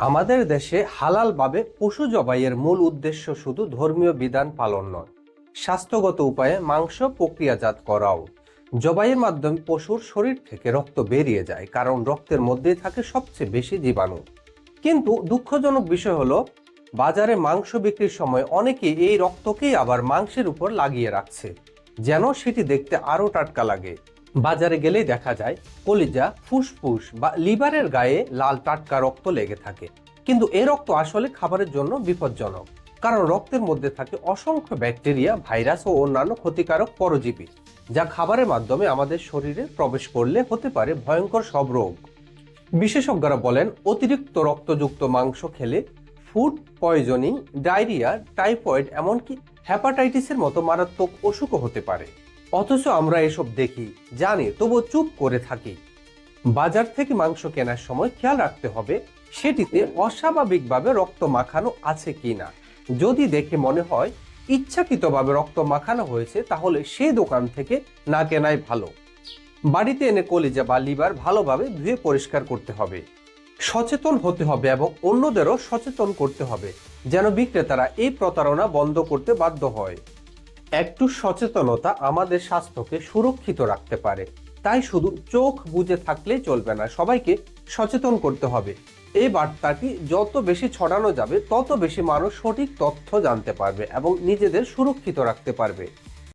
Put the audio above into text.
আমাদের দেশে হালালভাবে পশু জবাইয়ের মূল উদ্দেশ্য শুধু ধর্মীয় বিধান পালন নয়, স্বাস্থ্যগত উপায়ে মাংস প্রক্রিয়াজাত করাও। জবাইয়ের মাধ্যমে পশুর শরীর থেকে রক্ত বেরিয়ে যায়, কারণ রক্তের মধ্যেই থাকে সবচেয়ে বেশি জীবাণু। কিন্তু দুঃখজনক বিষয় হলো, বাজারে মাংস বিক্রির সময় অনেকেই এই রক্তকেই আবার মাংসের উপর লাগিয়ে রাখছে, যেন সেটি দেখতে আরও টাটকা লাগে। বাজারে গেলেই দেখা যায় কলিজা, ফুসফুস বা লিভারের গায়ে লাল টাটকা রক্ত লেগে থাকে। কিন্তু এ রক্ত আসলে খাবারের জন্য বিপজ্জনক, কারণ রক্তের মধ্যে থাকে অসংখ্য ব্যাকটেরিয়া, ভাইরাস ও অন্যান্য ক্ষতিকারক পরজীবী, যা খাবারের মাধ্যমে আমাদের শরীরে প্রবেশ করলে হতে পারে ভয়ঙ্কর সব রোগ। বিশেষজ্ঞরা বলেন, অতিরিক্ত রক্তযুক্ত মাংস খেলে ফুড পয়জনিং, ডায়রিয়া, টাইফয়েড, এমনকি হ্যাপাটাইটিসের মতো মারাত্মক অসুখও হতে পারে। অথচ আমরা এসব দেখি, জানি তবু চুপ করে থাকি। বাজার থেকে মাংস কেনার সময় খেয়াল রাখতে হবে, সেটিতে অস্বাভাবিকভাবে রক্ত মাখানো আছে কিনা। যদি দেখে মনে হয় ইচ্ছাকৃতভাবে রক্ত মাখানো হয়েছে, তাহলে সেই দোকান থেকে না কেনাই ভালো। বাড়িতে এনে কলিজা বা লিভার ভালোভাবে ধুয়ে পরিষ্কার করতে হবে। সচেতন হতে হবে এবং অন্যদেরও সচেতন করতে হবে, যেন বিক্রেতারা এই প্রতারণা বন্ধ করতে বাধ্য হয়। একটু সচেতনতা আমাদের স্বাস্থ্যকে সুরক্ষিত রাখতে পারে। তাই শুধু চোখ বুঝে থাকলেই চলবে না, সবাইকে সচেতন করতে হবে। এই বার্তাটি যত বেশি ছড়ানো যাবে, তত বেশি মানুষ সঠিক তথ্য জানতে পারবে এবং নিজেদের সুরক্ষিত রাখতে পারবে।